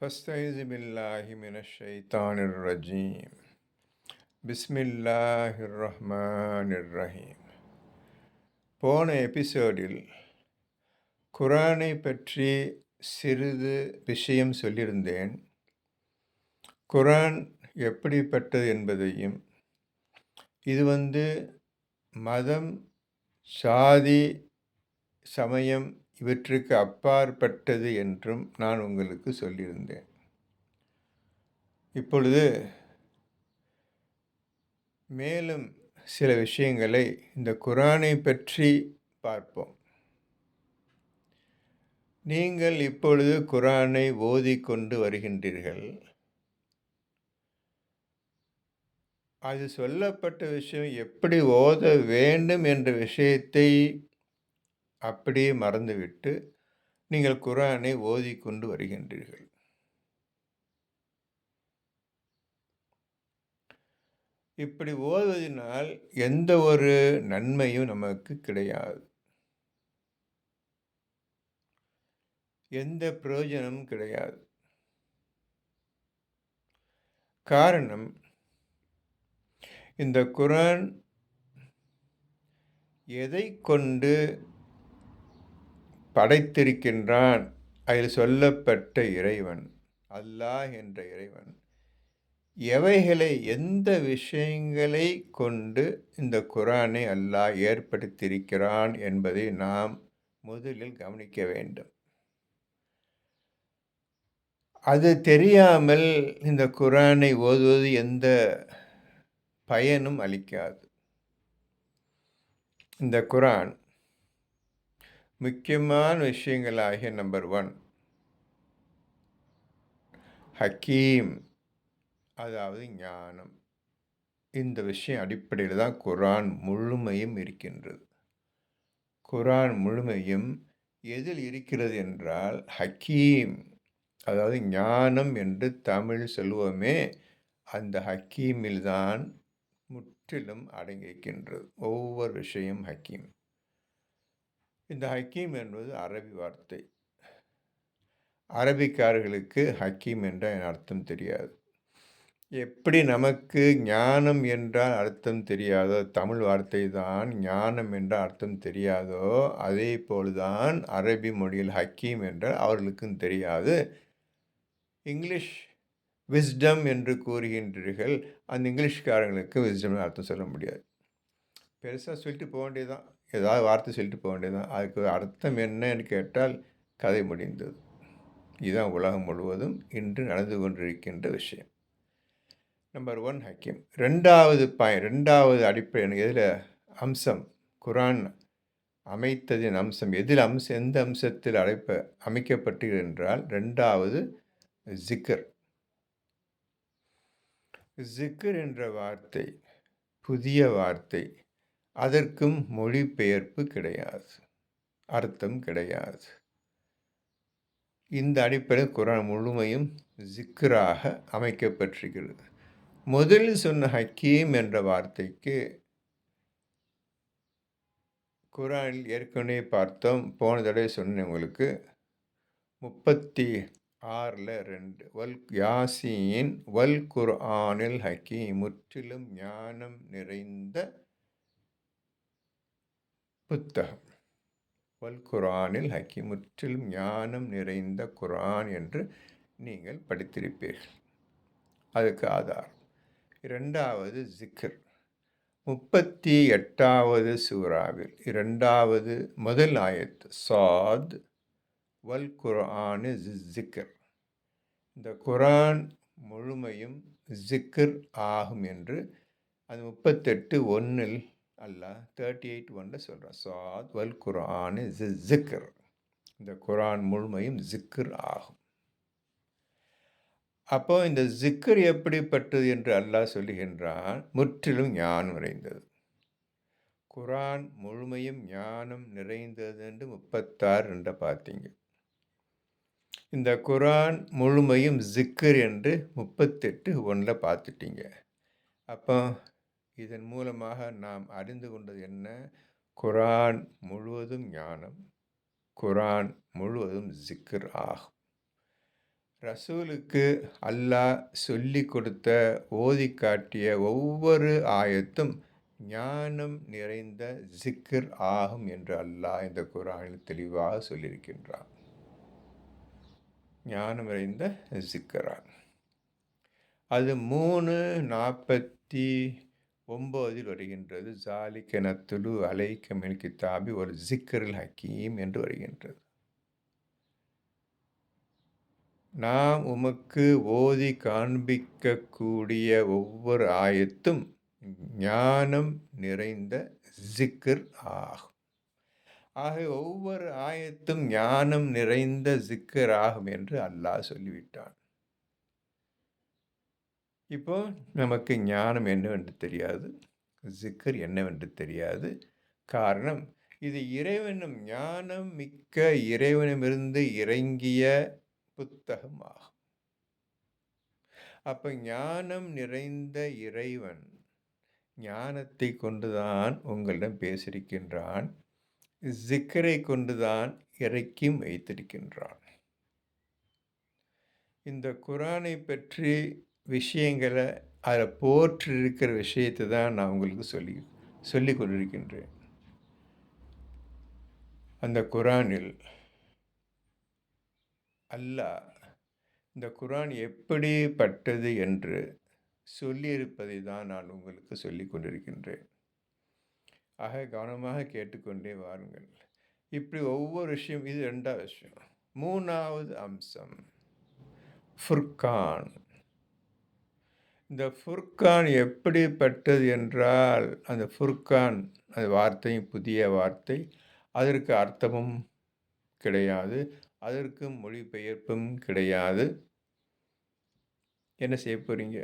فاستعذ بالله من الشيطان الرجيم بسم الله الرحمن الرحيم போன எபிசோடில் குரானை பற்றி சிறிது விஷயம் சொல்லியிருந்தேன் குரான் எப்படிப்பட்டது என்பதையும் இது வந்து மதம் சாதி சமயம் இவற்றுக்கு அப்பாற்பட்டது என்றும் நான் உங்களுக்கு சொல்லியிருந்தேன். இப்பொழுது மேலும் சில விஷயங்களை இந்த குரானை பற்றி பார்ப்போம். நீங்கள் இப்பொழுது குரானை ஓதிக்கொண்டு வருகின்றீர்கள். அது சொல்லப்பட்ட விஷயம் எப்படி ஓத வேண்டும் என்ற விஷயத்தை அப்படியே மறந்துவிட்டு நீங்கள் குரானை ஓதிக்கொண்டு வருகின்றீர்கள். இப்படி ஓதுவதனால் எந்த ஒரு நன்மையும் நமக்கு கிடையாது. எந்த பிரயோஜனமும் கிடையாது. காரணம் இந்த குரான் எதை கொண்டு படைத்திருக்கின்றான். அதில் சொல்லப்பட்ட இறைவன் அல்லாஹ் என்ற இறைவன் எவைகளை எந்த விஷயங்களை கொண்டு இந்த குரானை அல்லாஹ் ஏற்படுத்தியிருக்கிறான் என்பதை நாம் முதலில் கவனிக்க வேண்டும். அது தெரியாமல் இந்த குரானை ஓதுவது எந்த பயனும் அளிக்காது. இந்த குரான் முக்கியமான விஷயங்களாகிய நம்பர் ஒன் ஹக்கீம் அதாவது ஞானம். இந்த விஷயம் அடிப்படையில் தான் குரான் முழுமையும் இருக்கின்றது. குரான் முழுமையும் எதில் இருக்கிறது என்றால் ஹக்கீம் அதாவது ஞானம் என்று தமிழ் சொல்லுவோமே அந்த ஹக்கீமில் தான் முற்றிலும் அடங்கியிருக்கின்றது. ஒவ்வொரு விஷயம் ஹக்கீம். இந்த ஹக்கீம் என்பது அரபி வார்த்தை. அரபிக்காரர்களுக்கு ஹக்கீம் என்றால் அர்த்தம் தெரியாது. எப்படி நமக்கு ஞானம் என்றால் அர்த்தம் தெரியாதோ தமிழ் வார்த்தை தான் ஞானம் என்றால் அர்த்தம் தெரியாதோ அதே போல்தான் அரபி மொழியில் ஹக்கீம் என்றால் அவர்களுக்கும் தெரியாது. இங்கிலீஷ் விஸ்டம் என்று கூறுகின்றீர்கள் அந்த இங்கிலீஷ்காரங்களுக்கு விஸ்டம் அர்த்தம் சொல்ல முடியாது. பெருசாக சொல்லிட்டு போக வேண்டியதுதான். ஏதாவது வார்த்தை சொல்லிட்டு போக வேண்டியதுதான். அதுக்கு அர்த்தம் என்னன்னு கேட்டால் கதை முடிந்தது. இதுதான் உலகம் முழுவதும் இன்று நடந்து கொண்டிருக்கின்ற விஷயம். நம்பர் ஒன் ஹக்கீம் ரெண்டாவது பாய் ரெண்டாவது அடிப்படை எதில்? அம்சம். குரான் அமைத்ததின் அம்சம். எதில் அம்சம் எந்த அம்சத்தில் அழைப்ப அமைக்கப்பட்டு என்றால் ரெண்டாவது ஜிக்கர் ஜிக்கர் என்ற வார்த்தை புதிய வார்த்தை அதற்கும் மொழிபெயர்ப்பு கிடையாது. அர்த்தம் கிடையாது. இந்த அடிப்படை குரான் முழுமையும் ஜிக்கராக அமைக்கப்பட்டிருக்கிறது. முதலில் சொன்ன ஹக்கீம் என்ற வார்த்தைக்கு குரானில் ஏற்கனவே பார்த்தோம். போன தடவை சொன்னேன் உங்களுக்கு. முப்பத்தி ஆறில் ரெண்டு. வல் யாசியின் வல் குர்ஆனில் ஹக்கீம். முற்றிலும் ஞானம் நிறைந்த புத்தகம். வல் குரானில் ஹக்கி முற்றிலும் ஞானம் நிறைந்த குரான் என்று நீங்கள் படித்திருப்பீர்கள். அதுக்கு ஆதாரம். இரண்டாவது ஜிக்கர் முப்பத்தி எட்டாவது சூறாவில் இரண்டாவது முதல் ஆயத் சாத் வல் குரானு ஜிக்கர் இந்த குரான் முழுமையும் ஜிக்கர் ஆகும் என்று அது முப்பத்தெட்டு ஒன்றில் அல்லாஹ் தேர்ட்டி எயிட் ஒன்றில் சொல்கிறான் சாத் வல் குரான் இஸ் ஜிக்கர் இந்த குரான் முழுமையும் ஜிக்கர் ஆகும். அப்போ இந்த ஜிக்கர் எப்படிப்பட்டது என்று அல்லாஹ் சொல்லுகின்றான்? முற்றிலும் ஞானம் நிறைந்தது. குரான் முழுமையும் ஞானம் நிறைந்தது என்று முப்பத்தாறு ரெண்டை பார்த்தீங்க. இந்த குரான் முழுமையும் ஜிக்கர் என்று முப்பத்தெட்டு ஒன்றில் பார்த்துட்டீங்க. அப்போ இதன் மூலமாக நாம் அறிந்து கொண்டது என்ன குரான் முழுவதும் ஞானம் குரான் முழுவதும் ஜிக்ர் ஆகும் ரசூலுக்கு அல்லாஹ் சொல்லிக் கொடுத்த, ஓதி காட்டிய ஒவ்வொரு ஆயத்தும் ஞானம் நிறைந்த ஜிக்கிர் ஆகும் என்று அல்லாஹ் இந்த குரானில் தெளிவாக சொல்லியிருக்கின்றான். ஞானம் நிறைந்த ஸிக்ரான். அது மூணு நாற்பத்தி 3:49 வருகின்றது. ஜாலிக்க நத்துலு அலைக்க மினல் தாபி ஒரு ஜிக்கரில் ஹக்கீம் என்று வருகின்றது. நாம் உமக்கு ஓதி காண்பிக்கக்கூடிய ஒவ்வொரு ஆயத்தும் ஞானம் நிறைந்த ஜிக்கர் ஆகும். ஆக ஒவ்வொரு ஆயத்தும் ஞானம் நிறைந்த ஜிக்கர் ஆகும் என்று அல்லாஹ் சொல்லிவிட்டான். இப்போ நமக்கு ஞானம் என்னவென்று தெரியாது. ஜிக்கர் என்னவென்று தெரியாது. காரணம், இது இறைவனும் ஞானம் மிக்க இறைவனமிருந்து இறங்கிய புத்தகம் ஆகும். அப்போ ஞானம் நிறைந்த இறைவன், ஞானத்தை கொண்டுதான் உங்களிடம் பேசியிருக்கின்றான். ஜிக்கரை கொண்டுதான் இறக்கியும் வைத்திருக்கின்றான். இந்த குரானை பற்றி விஷயங்களை அதில் போற்று போற்றிருக்கிற விஷயத்தை தான் நான் உங்களுக்கு சொல்லி சொல்லிக் கொண்டிருக்கின்றேன். அந்த குரானில் அல்லாஹ் இந்த குரான் எப்படிப்பட்டது என்று சொல்லியிருப்பதை தான் நான் உங்களுக்கு சொல்லி கொண்டிருக்கின்றேன். ஆக கவனமாக கேட்டுக்கொண்டே வாருங்கள். இப்படி ஒவ்வொரு விஷயம் இது ரெண்டாவது விஷயம். மூணாவது அம்சம் ஃபுர்கான். இந்த ஃபுர்கான் எப்படிப்பட்டது என்றால், அந்த ஃபுர்கான் அந்த வார்த்தையும் புதிய வார்த்தை. அதற்கு அர்த்தமும் கிடையாது. அதற்கு மொழிபெயர்ப்பும் கிடையாது. என்ன செய்ய போகிறீங்க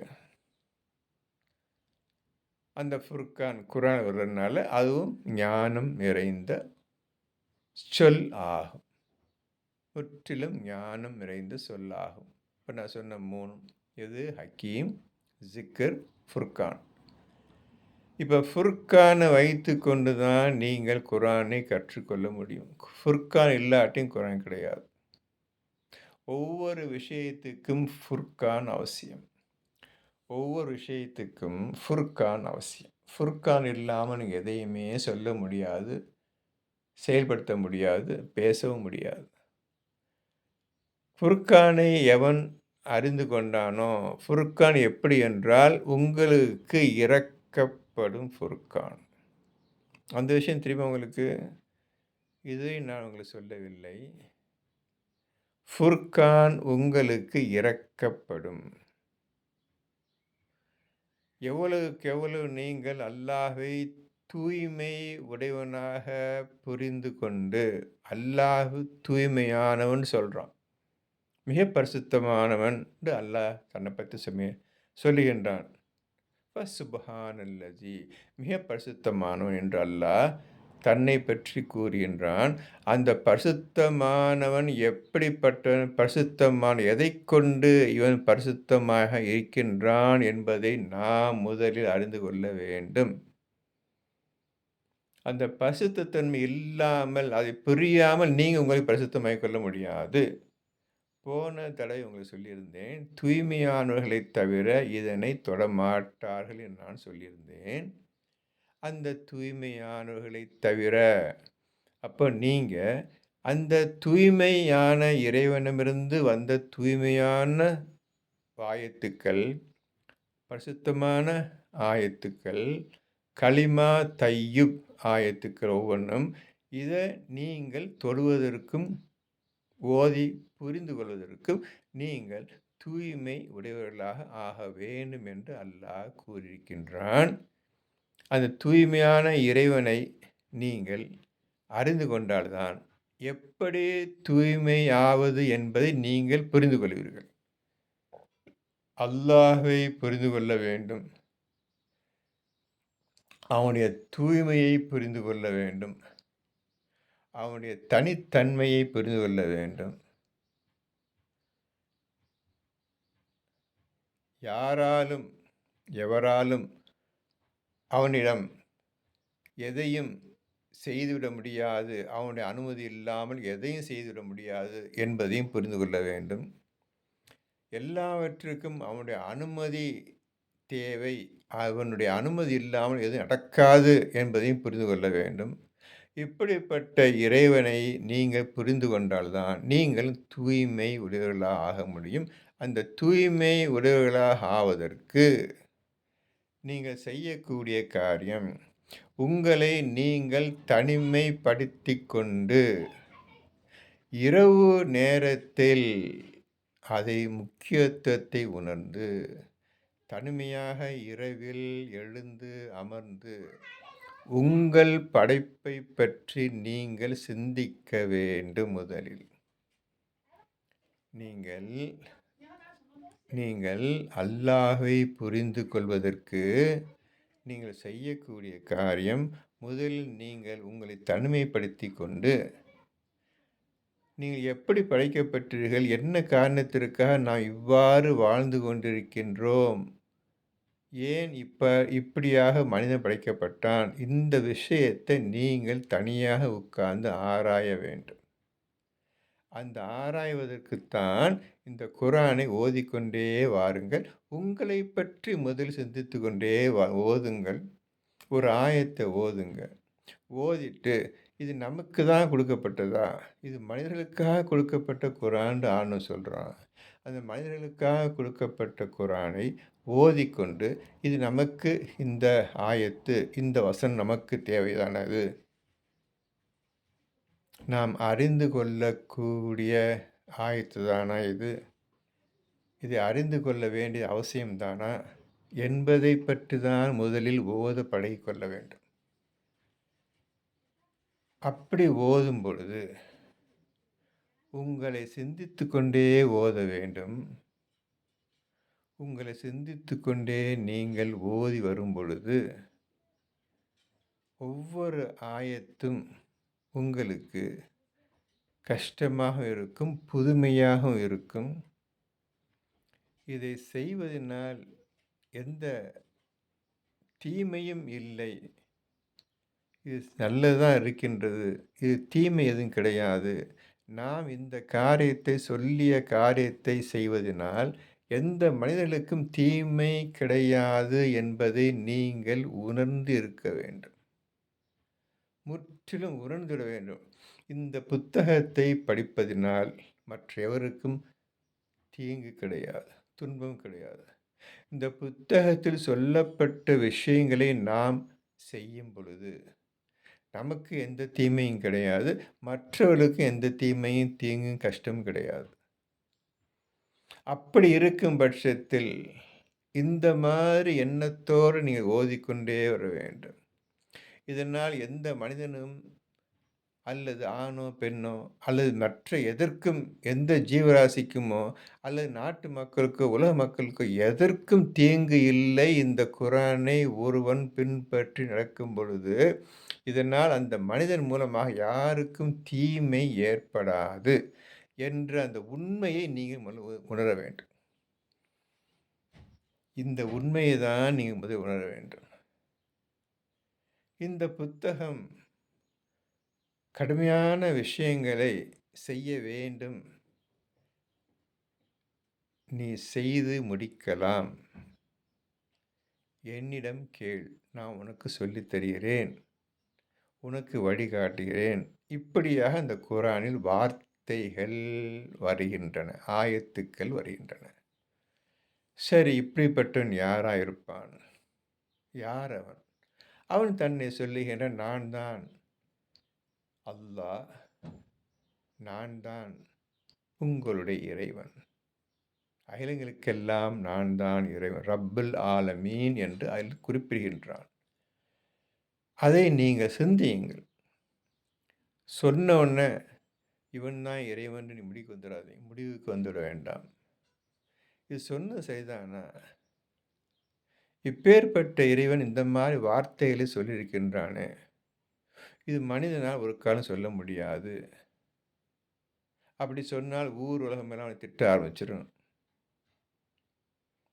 அந்த ஃபுர்கான் குரான் வர்றதுனால அதுவும் ஞானம் நிறைந்த சொல் ஆகும். முற்றிலும் ஞானம் நிறைந்த சொல்லாகும். இப்போ நான் சொன்ன மூணு எது? ஹக்கீம், ஜிக்கர் ஃபுர்கான். இப்போ ஃபுர்கானை வைத்து வைத்துக்கொண்டு தான் நீங்கள் குரானை கற்றுக்கொள்ள முடியும். ஃபுர்கான் இல்லாட்டியும் குரான் கிடையாது. ஒவ்வொரு விஷயத்துக்கும் ஃபுர்கான் அவசியம். ஒவ்வொரு விஷயத்துக்கும் ஃபுர்கான் அவசியம். ஃபுர்கான் இல்லாமல் நீங்கள் எதையுமே சொல்ல முடியாது. செயல்படுத்த முடியாது. பேசவும் முடியாது. ஃபுர்கானை எவன் அறிந்து கொண்டானோ, ஃபுர்கான் எப்படி என்றால், உங்களுக்கு இறக்கப்படும் ஃபுர்கான். அந்த விஷயம் திரும்ப உங்களுக்கு? இதை நான் உங்களுக்கு சொல்லவில்லை. ஃபுர்கான் உங்களுக்கு இறக்கப்படும். எவ்வளவுக்கு எவ்வளவு நீங்கள் அல்லாஹை தூய்மை உடையவனாக புரிந்து கொண்டு, அல்லாஹ் தூய்மையானவன் சொல்கிறான் மிக பரிசுத்தமானவன் என்று அல்லாஹ் தன்னை பற்றி சொல்லி சொல்லுகின்றான். ஃபசுப்ஹானல்லதி மிக பரிசுத்தமானவன் என்று அல்லாஹ் தன்னை பற்றி கூறுகின்றான். அந்த பரிசுத்தமானவன் எப்படிப்பட்டவன்? பரிசுத்தமான எதை கொண்டு இவன் பரிசுத்தமாக இருக்கின்றான் என்பதை நாம் முதலில் அறிந்து கொள்ள வேண்டும். அந்த பரிசுத்தத்தன்மை இல்லாமல், அதை புரியாமல் நீங்கள் உங்களை பரிசுத்தமாக கொள்ள முடியாது. போன தடவை உங்களை சொல்லியிருந்தேன். தூய்மையானவர்களை தவிர இதனை தொடமாட்டார்கள் என்று நான் சொல்லியிருந்தேன். அந்த தூய்மையானவர்களை தவிர அப்போ நீங்கள் அந்த தூய்மையான இறைவனிடமிருந்து வந்த தூய்மையான ஆயத்துக்கள், பரிசுத்தமான ஆயத்துக்கள், களிமா தையுப் ஆயத்துக்கள் ஒவ்வொன்றும், இதை நீங்கள் தொடுவதற்கும், ஓதி புரிந்து கொள்வதற்கும் நீங்கள் தூய்மை உடையவர்களாக ஆக வேண்டும் என்று அல்லாஹ் கூறியிருக்கின்றான். அந்த தூய்மையான இறைவனை நீங்கள் அறிந்து கொண்டால்தான் எப்படி தூய்மையாவது என்பதை நீங்கள் புரிந்து கொள்வீர்கள். அல்லாஹை புரிந்து கொள்ள வேண்டும். அவனுடைய தூய்மையை புரிந்து கொள்ள வேண்டும். அவனுடைய தனித்தன்மையை புரிந்து கொள்ள வேண்டும். யாராலும், எவராலும் அவனிடம் எதையும் செய்துவிட முடியாது. அவனுடைய அனுமதி இல்லாமல் எதையும் செய்துவிட முடியாது என்பதையும் புரிந்து கொள்ள வேண்டும். எல்லாவற்றிற்கும் அவனுடைய அனுமதி தேவை. அவனுடைய அனுமதி இல்லாமல் எதுவும் நடக்காது என்பதையும் புரிந்து கொள்ள வேண்டும். இப்படிப்பட்ட இறைவனை நீங்கள் புரிந்து கொண்டால் தான், நீங்கள் தூய்மை உடையவர்களாக ஆக முடியும். அந்த தூய்மை உடையவர்களாக ஆவதற்கு நீங்கள் செய்யக்கூடிய காரியம், உங்களை நீங்கள் தனிமைப்படுத்தி கொண்டு, இரவு நேரத்தில் அதை முக்கியத்துவத்தை உணர்ந்து, தனிமையாக இரவில் எழுந்து அமர்ந்து, உங்கள் படைப்பைப் பற்றி நீங்கள் சிந்திக்க வேண்டும் முதலில். நீங்கள் நீங்கள் அல்லாஹை புரிந்து கொள்வதற்கு, நீங்கள் செய்யக்கூடிய காரியம், முதலில் நீங்கள் உங்களை தனிமைப்படுத்திக் கொண்டு நீங்கள் எப்படி படைக்கப்பட்டீர்கள்? என்ன காரணத்திற்காக நாம் இவ்வாறு வாழ்ந்து கொண்டிருக்கின்றோம்? ஏன் இப்போ இப்படியாக மனிதன் படைக்கப்பட்டான்? இந்த விஷயத்தை நீங்கள் தனியாக உட்கார்ந்து ஆராய வேண்டும். அந்த ஆராய்வதற்குத்தான் இந்த குரானை ஓதிக்கொண்டே வாருங்கள். உங்களை பற்றி முதல் சிந்தித்து கொண்டே வா ஓதுங்கள். ஒரு ஆயத்தை ஓதுங்க. ஓதிட்டு, இது நமக்கு தான் கொடுக்கப்பட்டதா இது மனிதர்களுக்காக கொடுக்கப்பட்ட குரான்னு ஆணும் சொல்கிறான் அந்த மனிதர்களுக்காக கொடுக்கப்பட்ட குரானை ஓதிக்கொண்டு, இது நமக்கு இந்த ஆயத்து, இந்த வசனம் நமக்கு தேவையானது. நாம் அறிந்து கொள்ளக்கூடிய ஆயத்து தானா இது? இதை அறிந்து கொள்ள வேண்டிய அவசியம்தானா என்பதை பற்றி தான் முதலில் ஓத பழகிக்கொள்ள வேண்டும். அப்படி ஓதும் பொழுது, உங்களை சிந்தித்து கொண்டே ஓத வேண்டும். உங்களை சிந்தித்து கொண்டே நீங்கள் ஓதி வரும்பொழுது ஒவ்வொரு ஆயத்தும் உங்களுக்கு கஷ்டமாக இருக்கும், புதுமையாகவும் இருக்கும். இதை செய்வதனால் எந்த தீமையும் இல்லை. இது நல்லதாக இருக்கின்றது. இது தீமை எதுவும் கிடையாது. நாம் இந்த காரியத்தை சொல்லிய காரியத்தை செய்வதினால், எந்த மனிதர்களுக்கும் தீமை கிடையாது என்பதை நீங்கள் உணர்ந்து இருக்க வேண்டும். முற்றிலும் உணர்ந்துவிட வேண்டும். இந்த புத்தகத்தை படிப்பதினால் மற்ற எவருக்கும் தீங்கு கிடையாது. துன்பம் கிடையாது. இந்த புத்தகத்தில் சொல்லப்பட்ட விஷயங்களை நாம் செய்யும் பொழுது, நமக்கு எந்த தீமையும் கிடையாது. மற்றவர்களுக்கு எந்த தீமையும், தீங்கும், கஷ்டமும் கிடையாது. அப்படி இருக்கும் பட்சத்தில், இந்த மாதிரி எண்ணத்தோடு நீங்கள் ஓதிக்கொண்டே வர வேண்டும். இதனால் எந்த மனிதனும் அல்லது ஆணோ, பெண்ணோ அல்லது மற்ற எதற்கும் எந்த ஜீவராசிக்குமோ அல்லது நாட்டு மக்களுக்கோ, உலக மக்களுக்கோ எதற்கும் தீங்கு இல்லை. இந்த குரானை ஒருவன் பின்பற்றி நடக்கும் பொழுது, இதனால் அந்த மனிதன் மூலமாக யாருக்கும் தீமை ஏற்படாது. என்ற அந்த உண்மையை நீங்கள் உணர வேண்டும். இந்த உண்மையை தான் நீங்கள் முதல் உணர வேண்டும். இந்த புத்தகம் கடுமையான விஷயங்களை செய்ய வேண்டும். நீ செய்து முடிக்கலாம். என்னிடம் கேள். நான் உனக்கு சொல்லித் தருகிறேன். உனக்கு வழிகாட்டுகிறேன். இப்படியாக அந்த குரானில் வார்த்தை வார்த்தைகள் வருகின்றன. ஆயத்துக்கள் வருகின்றன. சரி இப்படிப்பட்டவன் யாராக இருப்பான்? யார் அவன்? அவன் தன்னை சொல்லுகின்ற நான் தான் அல்லாஹ். நான் தான் உங்களுடைய இறைவன். அகிலங்களுக்கெல்லாம் நான் தான் இறைவன். ரப்புல் ஆலமீன் என்று அதில் குறிப்பிடுகின்றான். அதை நீங்கள் சிந்தியுங்கள். சொன்ன உடனே, இவன் தான் இறைவன் நீ முடிவுக்கு வந்துடாதீங்க. முடிவுக்கு வந்துட வேண்டாம். இது சொன்ன சரிதானா? இப்பேற்பட்ட இறைவன் இந்த மாதிரி வார்த்தைகளை சொல்லியிருக்கின்றானே! இது மனிதனால் ஒரு காலம் சொல்ல முடியாது. அப்படி சொன்னால் ஊர் உலகமெல்லாம் அவனை திட்ட ஆரம்பிச்சிடும்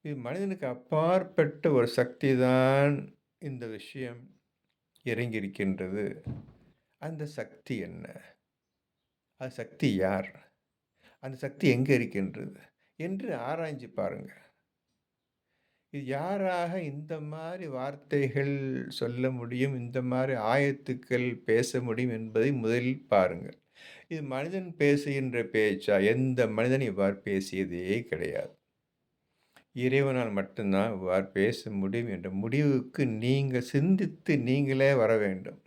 இது மனிதனுக்கு அப்பாற்பட்ட ஒரு சக்தி தான் இந்த விஷயம் இறங்கியிருக்கின்றது. அந்த சக்தி என்ன? அந்த சக்தி யார்? அந்த சக்தி எங்கே இருக்கின்றது? என்று ஆராய்ஞ்சு பாருங்கள் இது யாராக இந்த மாதிரி வார்த்தைகள் சொல்ல முடியும்? இந்த மாதிரி ஆயத்துக்கள் பேச முடியும் என்பதை முதலில் பாருங்கள். இது மனிதன் பேசுகின்ற பேச்சா? எந்த மனிதன் இவ்வாறு பேசியதே கிடையாது. இறைவனால் மட்டும்தான் இவ்வாறு பேச முடியும் என்ற முடிவுக்கு நீங்கள் சிந்தித்து நீங்களே வர வேண்டும்.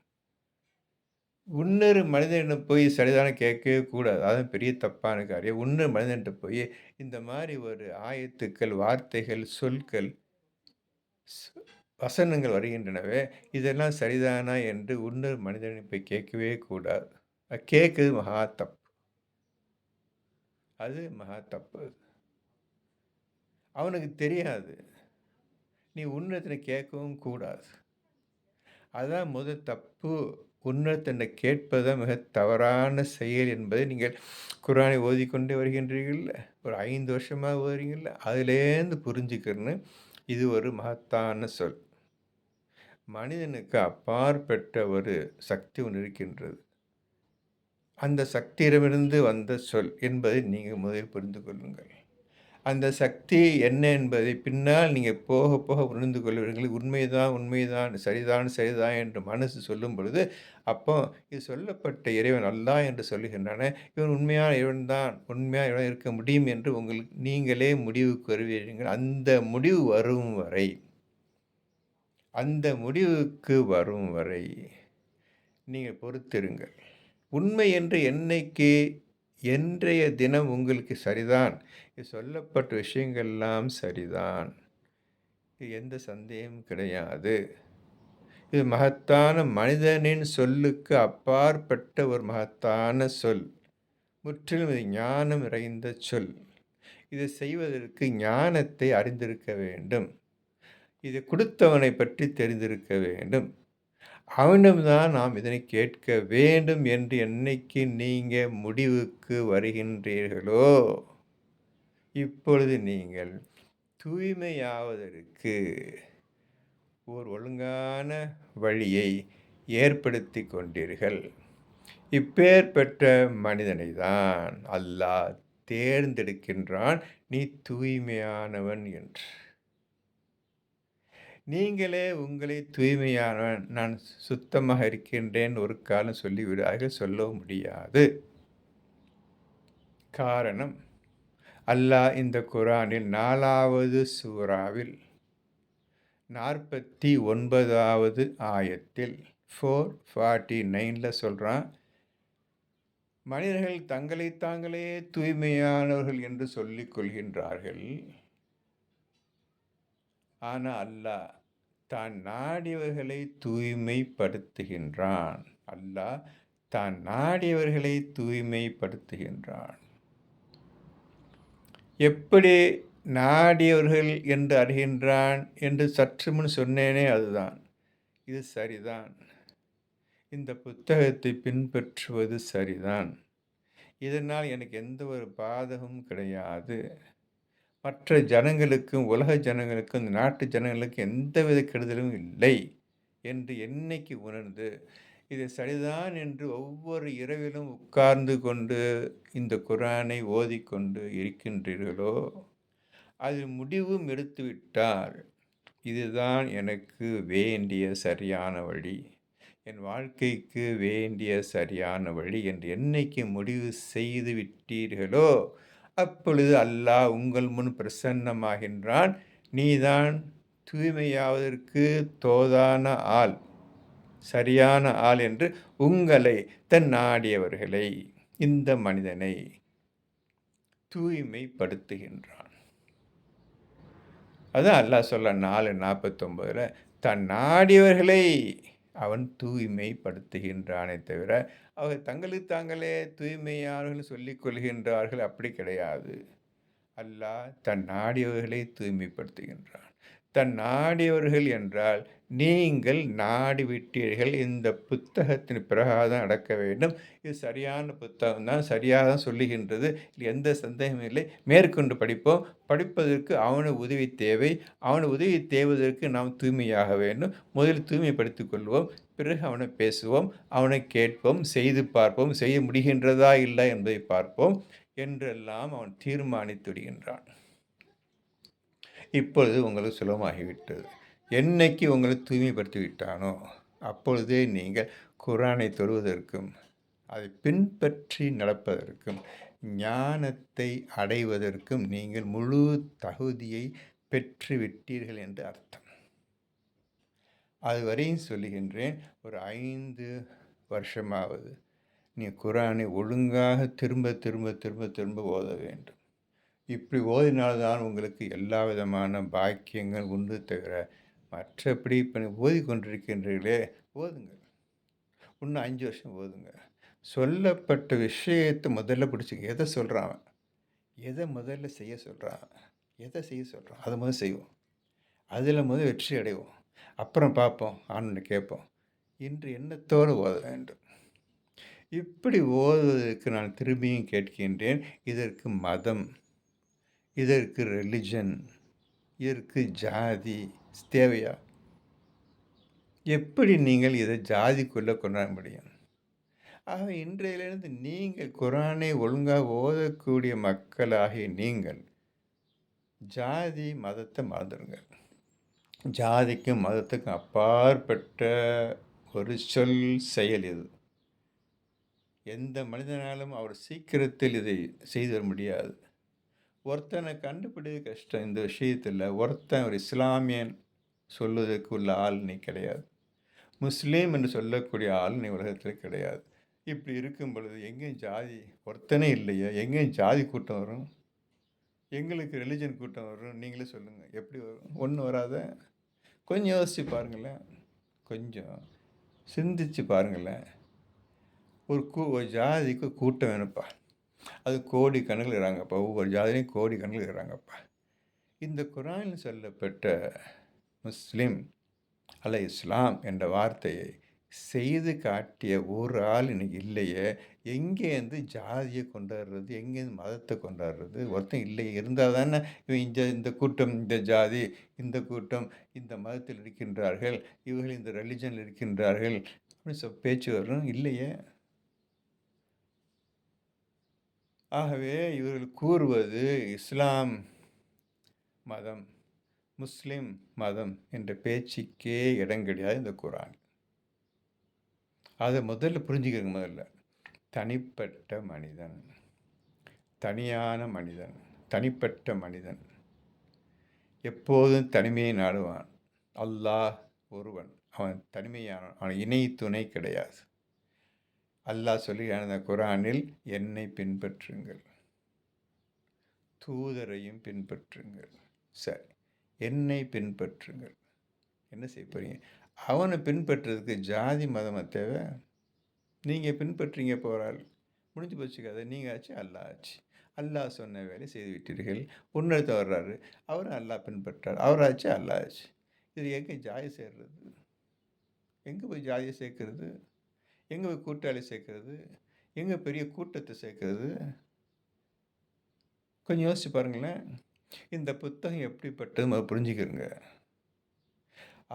இன்னொரு மனிதனிடம் போய் சரிதான கேட்கவே கூடாது. அதான் பெரிய தப்பான காரியம். இன்னொரு மனிதன்ட்ட போய் இந்த மாரி ஒரு ஆயத்துக்கள், வார்த்தைகள், சொற்கள் ஸ் வசனங்கள் வருகின்றனவே, இதெல்லாம் சரிதானா என்று இன்னொரு மனிதனை போய் கேட்கவே கூடாது. கேட்குது கேட்கறது மகா தப்பு. அது மகா தப்பு அது. அவனுக்கு தெரியாது. நீ இன்னொருத்தனை கேட்கவும் கூடாது. அதான் முதல் தப்பு. இன்னொருத்தன்ட கேட்பது தான் மிக தவறான செயல் என்பதை நீங்கள் குர்ஆனை ஓதிக்கொண்டே வருகின்றீர்கள்ல. ஒரு ஐந்து வருஷமாக ஓதுறீங்கள்ல. அதுலேருந்து புரிஞ்சுக்கிறேன்னு இது ஒரு மகத்தான சொல். மனிதனுக்கு அப்பாற்பட்ட ஒரு சக்தி ஒன்று இருக்கின்றது. அந்த சக்தியிடமிருந்து வந்த சொல் என்பதை நீங்கள் முதலில் புரிந்து கொள்ளுங்கள். அந்த சக்தி என்ன என்பதை பின்னால் நீங்கள் போக போக உணர்ந்து கொள்வீர்கள். உண்மைதான், உண்மைதான், சரிதான், சரிதான் என்று மனசு சொல்லும் பொழுது, அப்போ இது சொல்லப்பட்ட இறைவன் அல்லா என்று சொல்லுகின்றன இவன் உண்மையான இறைவன் தான், உண்மையான இறைவன் இருக்க முடியும் என்று உங்களுக்கு நீங்களே முடிவுக்கு வருவீர்கள். அந்த முடிவு வரும் வரை அந்த முடிவுக்கு வரும் வரை நீங்கள் பொறுத்திருங்கள். உண்மை என்று என்னைக்கு என்றைய தினம் உங்களுக்கு சரிதான். இது சொல்லப்பட்ட விஷயங்கள்லாம் சரிதான். இது எந்த சந்தேகமும் கிடையாது. இது மகத்தான மனிதனின் சொல்லுக்கு அப்பாற்பட்ட ஒரு மகத்தான சொல். முற்றிலும் இது ஞானம் நிறைந்த சொல். இதை செய்வதற்கு ஞானத்தை அறிந்திருக்க வேண்டும். இதை கொடுத்தவனை பற்றி தெரிந்திருக்க வேண்டும். அவனிடம்தான் நாம் இதனை கேட்க வேண்டும் என்று என்னைக்கு நீங்கள் முடிவுக்கு வருகின்றீர்களோ, இப்பொழுது நீங்கள் தூய்மையாவதற்கு ஓர் ஒழுங்கான வழியை ஏற்படுத்திக் கொண்டீர்கள். இப்பேற்பட்ட மனிதனை தான் அல்லாஹ் தேர்ந்தெடுக்கின்றான். நீ தூய்மையானவன் என்று. நீங்களே உங்களை தூய்மையானவன், நான் சுத்தமாக இருக்கின்றேன் ஒரு காலம் சொல்லிவிடார்கள். சொல்லவும் முடியாது. காரணம், அல்லாஹ் இந்த குரானின் நாலாவது சூறாவில் நாற்பத்தி ஒன்பதாவது ஆயத்தில் ஃபோர் ஃபார்ட்டி நைனில் சொல்கிறான் மனிதர்கள் தங்களை தாங்களே தூய்மையானவர்கள் என்று சொல்லிக் கொள்கின்றார்கள். ஆனால் அல்லாஹ் தான் நாடியவர்களை தூய்மைப்படுத்துகின்றான். அல்லாஹ் தான் நாடியவர்களை தூய்மைப்படுத்துகின்றான். எப்படி நாடியவர்கள் என்று அறிகின்றான் என்று சற்று முன் சொன்னேனே அதுதான். இது சரிதான். இந்த புத்தகத்தை பின்பற்றுவது சரிதான். இதனால் எனக்கு எந்த ஒரு பாதகமும் கிடையாது. மற்ற ஜனங்களுக்கும், உலக ஜனங்களுக்கும், இந்த நாட்டு ஜனங்களுக்கும் எந்தவித கெடுதலும் இல்லை என்று என்னைக்கு உணர்ந்து, இது சரிதான் என்று ஒவ்வொரு இரவிலும் உட்கார்ந்து கொண்டு இந்த குரானை ஓதிக்கொண்டு இருக்கின்றீர்களோ, அதில் முடிவும் எடுத்துவிட்டால், இதுதான் எனக்கு வேண்டிய சரியான வழி. என் வாழ்க்கைக்கு வேண்டிய சரியான வழி என்று என்னைக்கு முடிவு செய்து விட்டீர்களோ, அப்பொழுது அல்லாஹ் உங்கள் முன் பிரசன்னமாகின்றான். நீதான் தூய்மையாவதற்கு தோதான ஆள். சரியான ஆள் என்று உங்களை, தன் நாடியவர்களை, இந்த மனிதனை தூய்மைப்படுத்துகின்றான். அதான் அல்லாஹ் சொல்ல நாலு நாற்பத்தொம்போதில் தன் நாடியவர்களை அவன் தூய்மைப்படுத்துகின்றானே தவிர, அவர்கள் தங்களுக்கு தாங்களே தூய்மையானவர்கள் சொல்லிக் கொள்கின்றார்கள். அப்படி கிடையாது. அல்லாஹ் தன் நாடியவர்களை தூய்மைப்படுத்துகின்றான். தன் நாடியவர்கள் என்றால், நீங்கள் நாடிவிட்டீர்கள். இந்த புத்தகத்தின் பிரகாரம் நடக்க வேண்டும். இது சரியான புத்தகம் தான். சரியாக தான் சொல்லுகின்றது. இதில் எந்த சந்தேகமும் இல்லை. மேற்கொண்டு படிப்போம். படிப்பதற்கு அவன உதவி தேவை. அவன உதவி தேவதற்கு நாம் தூய்மையாக வேண்டும். முதலில் தூய்மைப்படுத்திக் கொள்வோம். பிறகு அவனை பேசுவோம். அவனை கேட்போம். செய்து பார்ப்போம். செய்ய முடிகின்றதா? இல்லை என்பதை பார்ப்போம். என்றெல்லாம் அவன் தீர்மானித்து விடுகின்றான் இப்பொழுது உங்களுக்கு சுலமாகிவிட்டது என்னைக்கு உங்களை தூய்மைப்படுத்தி விட்டானோ அப்பொழுதே நீங்கள் குரானை தொழுவதற்கும் அதை பின்பற்றி நடப்பதற்கும் ஞானத்தை அடைவதற்கும் நீங்கள் முழு தகுதியை பெற்று விட்டீர்கள் என்று அர்த்தம். அதுவரையும் சொல்லுகின்றேன் ஒரு ஐந்து வருஷமாவது நீ குரானை ஒழுங்காக திரும்ப திரும்ப திரும்ப திரும்ப ஓத வேண்டும். இப்படி ஓதினால்தான் உங்களுக்கு எல்லா விதமான பாக்கியங்கள் உண்டு தவிர மற்றபடி இப்போ ஓதி கொண்டிருக்கின்றீர்களே ஓதுங்க இன்னும் அஞ்சு வருஷம் ஓதுங்க. சொல்லப்பட்ட விஷயத்தை முதல்ல பிடிச்சி எதை சொல்கிறான் எதை முதல்ல செய்ய சொல்கிறான் எதை செய்ய சொல்கிறான் அதை முதல் செய்வோம். அதில் முதல் வெற்றி அடைவோம். அப்புறம் பார்ப்போம். ஆண்டு கேட்போம். இன்று எண்ணத்தோடு ஓத வேண்டும். இப்படி ஓதுவதற்கு நான் திரும்பியும் கேட்கின்றேன். இதற்கு மதம். இதற்கு ரிலிஜன் இதற்கு ஜாதி தேவையா? எப்படி நீங்கள் இதை ஜாதிக்குள்ளே கொண்டாட முடியும்? ஆக இன்றையிலிருந்து நீங்கள் குரானை ஒழுங்காக ஓதக்கூடிய மக்களாகிய நீங்கள் ஜாதி மதத்தை மறந்துடுங்க ஜாதிக்கும் மதத்துக்கும் அப்பாற்பட்ட ஒரு சொல் செயல் இது. எந்த மனிதனாலும் அவர் சீக்கிரத்தில் இதை செய்து வர முடியாது. ஒருத்தனை கண்டுபிடிக்க கஷ்டம் இந்த விஷயத்தில். ஒருத்தன் ஒரு இஸ்லாமியன் சொல்வதற்கு உள்ள ஆள் நீ கிடையாது. முஸ்லீம் என்று சொல்லக்கூடிய ஆள் நீ உலகத்தில் கிடையாது. இப்படி இருக்கும் பொழுது எங்கேயும் ஜாதி ஒருத்தனே இல்லையா. எங்கேயும் ஜாதி கூட்டம் வரும்? எங்களுக்கு ரிலிஜன் கூட்டம் வரும்? நீங்களே சொல்லுங்கள் எப்படி வரும்? ஒன்றும் வராத? கொஞ்சம் யோசித்து பாருங்களேன். கொஞ்சம் சிந்திச்சு பாருங்களேன். ஒரு கூ ஒரு ஜாதிக்கு கூட்டம் வேணும்ப்பா. அது கோடி கணக்கில் இருக்கிறாங்கப்பா ஒவ்வொரு ஜாதிலையும் கோடி கணக்கில் இருக்கிறாங்கப்பா. இந்த குரானில் சொல்லப்பட்ட முஸ்லீம் அல்ல இஸ்லாம் என்ற வார்த்தையை செய்து காட்டிய ஒரு ஆள் இன்னைக்கு இல்லையே. எங்கேருந்து ஜாதியை கொண்டாடுறது எங்கேருந்து மதத்தை கொண்டாடுறது? ஒருத்தன் இல்லை இருந்தால் தானே இவன் இந்த இந்த கூட்டம் இந்த ஜாதி இந்த கூட்டம் இந்த மதத்தில் இருக்கின்றார்கள் இவர்கள் இந்த ரிலிஜனில் இருக்கின்றார்கள். அப்படின்னு சொ பேச்சு வரும் இல்லையே. ஆகவே இவர்கள் கூறுவது இஸ்லாம் மதம் முஸ்லிம் மதம் என்ற பேச்சுக்கே இடம் கிடையாது இந்த குரான் அதை முதல்ல புரிஞ்சுக்கிறங்க முதல்ல தனிப்பட்ட மனிதன் தனியான மனிதன் தனிப்பட்ட மனிதன் எப்போதும் தனிமையை நாடுவான். அல்லாஹ் ஒருவன் அவன் தனிமையான அவன் இணை துணை கிடையாது. அல்லாஹ் சொல்லி அந்த குரானில் என்னை பின்பற்றுங்கள். தூதரையும் பின்பற்றுங்கள். சரி. என்னை பின்பற்றுங்கள். என்ன செய்ய போகிறீங்க அவனை பின்பற்றுறதுக்கு ஜாதி மதமாக தேவை? நீங்கள் பின்பற்றுங்க போகிறாள் முடிஞ்சு போச்சு கதை. நீங்கள் ஆச்சு அல்லா ஆச்சு. அல்லாஹ் சொன்ன வேலை செய்து விட்டீர்கள். இன்னொருத்த வர்றாரு. அவரும் அல்லாஹ் பின்பற்றார். அவராச்சு அல்லா ஆச்சு. இது எங்கே ஜாதி சேர்றது? எங்கே போய் ஜாதியை சேர்க்கறது? எங்கே கூட்டாளி சேர்க்கறது? எங்கே பெரிய கூட்டத்தை சேர்க்கறது? கொஞ்சம் யோசிச்சு பாருங்களேன். இந்த புத்தகம் எப்படிப்பட்டது புரிஞ்சுக்கிறங்க.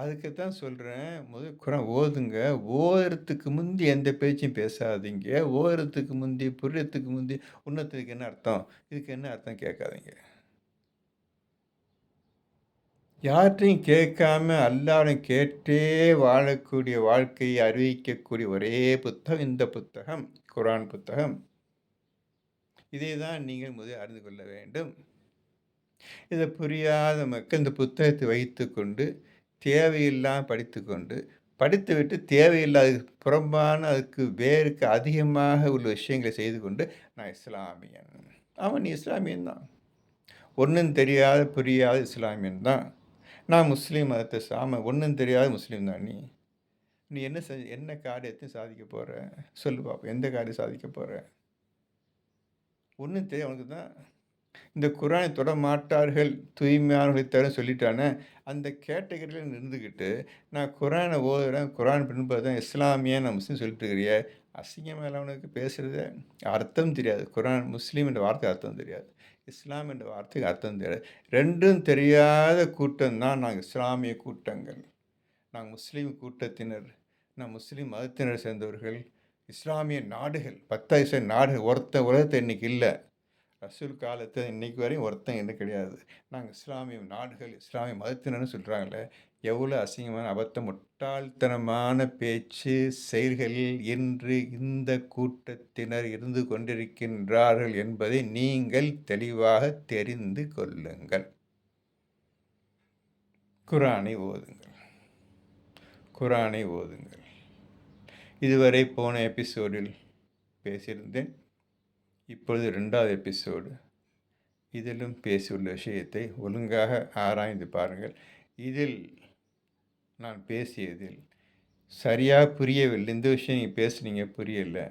அதுக்கு தான் சொல்கிறேன் முதல் குரம் ஓதுங்க. ஓதுறதுக்கு முந்தி எந்த பேச்சும் பேசாதீங்க. ஓதுறதுக்கு முந்தி புரியறதுக்கு முந்தி உன்னத்துக்கு என்ன அர்த்தம்? இதுக்கு என்ன அர்த்தம் கேட்காதீங்க. யார்கிட்டையும் கேட்காம அல்லாரும் கேட்டே வாழக்கூடிய வாழ்க்கையை அறிவிக்கக்கூடிய ஒரே புத்தகம் இந்த புத்தகம் குரான் புத்தகம். இதை தான் நீங்கள் முதல் அறிந்து கொள்ள வேண்டும். இதை புரியாத மக்கள் இந்த புத்தகத்தை வைத்து கொண்டு தேவையில்லாமல் படித்து கொண்டு படித்துவிட்டு தேவையில்லாத புறம்பான அதுக்கு வேறுக்கு அதிகமாக உள்ள விஷயங்களை செய்து கொண்டு நான் இஸ்லாமியன். அவன் இஸ்லாமியன் தான். ஒன்றும் தெரியாத புரியாத இஸ்லாமியன் தான். நான் முஸ்லீம் மதத்தை சாம ஒன்றும் தெரியாத முஸ்லீம் தான் நீ. நீ என்ன செ என்ன காரியத்தையும் சாதிக்க போகிற சொல்லு பாப்போம் எந்த காரியம் சாதிக்க போகிற ஒன்றும் தெரியும் அவனுக்கு தான். இந்த குரானை தொட மாட்டார்கள் தூய்மையானவர்களை தரும் சொல்லிட்டானே. அந்த கேட்டகரியில் இருந்துக்கிட்டு நான் குரானை ஓதுறேன் குரான் பின்பற்றேன் இஸ்லாமிய நான் முஸ்லீம் சொல்லிட்டு இருக்கிறிய. அசிங்கமாக அவனுக்கு பேசுகிறத அர்த்தம் தெரியாது. குரான் முஸ்லீம் என்ற வார்த்தை அர்த்தம் தெரியாது. இஸ்லாம் என்ற வார்த்தைக்கு அர்த்தம் தெரியாது ரெண்டும் தெரியாத கூட்டம் தான் நாங்கள் இஸ்லாமிய கூட்டங்கள். நாங்கள் முஸ்லீம் கூட்டத்தினர் நான் முஸ்லீம் மதத்தினர் சேர்ந்தவர்கள் இஸ்லாமிய நாடுகள் பத்தாயிரம் நாடுகள் ஒருத்த உலகத்தை இன்றைக்கி இல்லை. ரசூல் காலத்தில் இன்னைக்கு வரையும் ஒருத்தன் என்ன கிடையாது. நாங்கள் இஸ்லாமிய நாடுகள் இஸ்லாமிய மதத்தினர்னு சொல்கிறாங்களே எவ்வளோ அசிங்கமான அபத்த முட்டாள்தனமான பேச்சு செயல்களில் இன்று இந்த கூட்டத்தினர் இருந்து கொண்டிருக்கின்றார்கள் என்பதை நீங்கள் தெளிவாக தெரிந்து கொள்ளுங்கள். குரானை ஓதுங்கள். குரானை ஓதுங்கள். இதுவரை போன எபிசோடில் பேசியிருந்தேன். இப்பொழுது ரெண்டாவது எபிசோடு. இதிலும் பேசியுள்ள விஷயத்தை ஒழுங்காக ஆராய்ந்து பாருங்கள். இதில் நான் பேசியதில் சரியாக புரியவில்லை இந்த விஷயம் நீங்கள் பேசுனீங்க புரியலை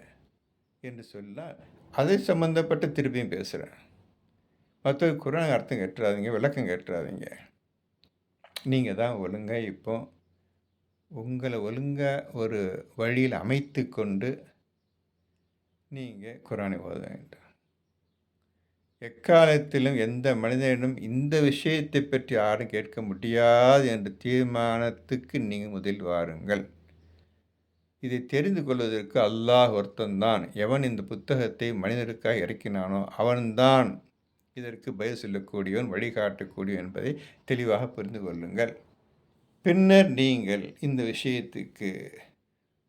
என்று சொன்னால் அது சம்மந்தப்பட்ட திருப்பியும் பேசுகிறேன் மற்ற குரான் அர்த்தம் கட்டுறாதீங்க விளக்கம் கட்டுறாதீங்க. நீங்கள் தான் ஒழுங்காக இப்போ உங்களை ஒழுங்காக ஒரு வழியில் அமைத்து கொண்டு நீங்கள் குரானை ஓத வேண்டும். எக்காலத்திலும் எந்த மனிதனிடம் இந்த விஷயத்தை பற்றி யாரும் கேட்க முடியாது என்ற தீர்மானத்துக்கு நீங்கள் முதல் வாருங்கள். இதை தெரிந்து கொள்வதற்கு அல்லாஹ் ஒருத்தன்தான். எவன் இந்த புத்தகத்தை மனிதருக்காக இறக்கினானோ அவன்தான் இதற்கு பதில் சொல்லக்கூடியவன் வழிகாட்டக்கூடியவன் என்பதை தெளிவாக புரிந்து கொள்ளுங்கள். பின்னர் நீங்கள் இந்த விஷயத்துக்கு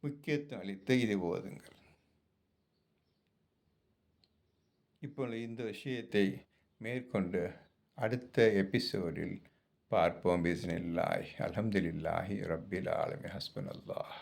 முக்கியத்துவம் அளித்து இதை ஓதுங்கள். இப்பொழுது இந்த விஷயத்தை மேற்கொண்டு அடுத்த எபிசோடில் பார்ப்போம். பிஸ்னில்லாய் அலமதுல்லாஹி ரப்பில் ஆலமி. ஹஸ்பன் அல்லாஹ்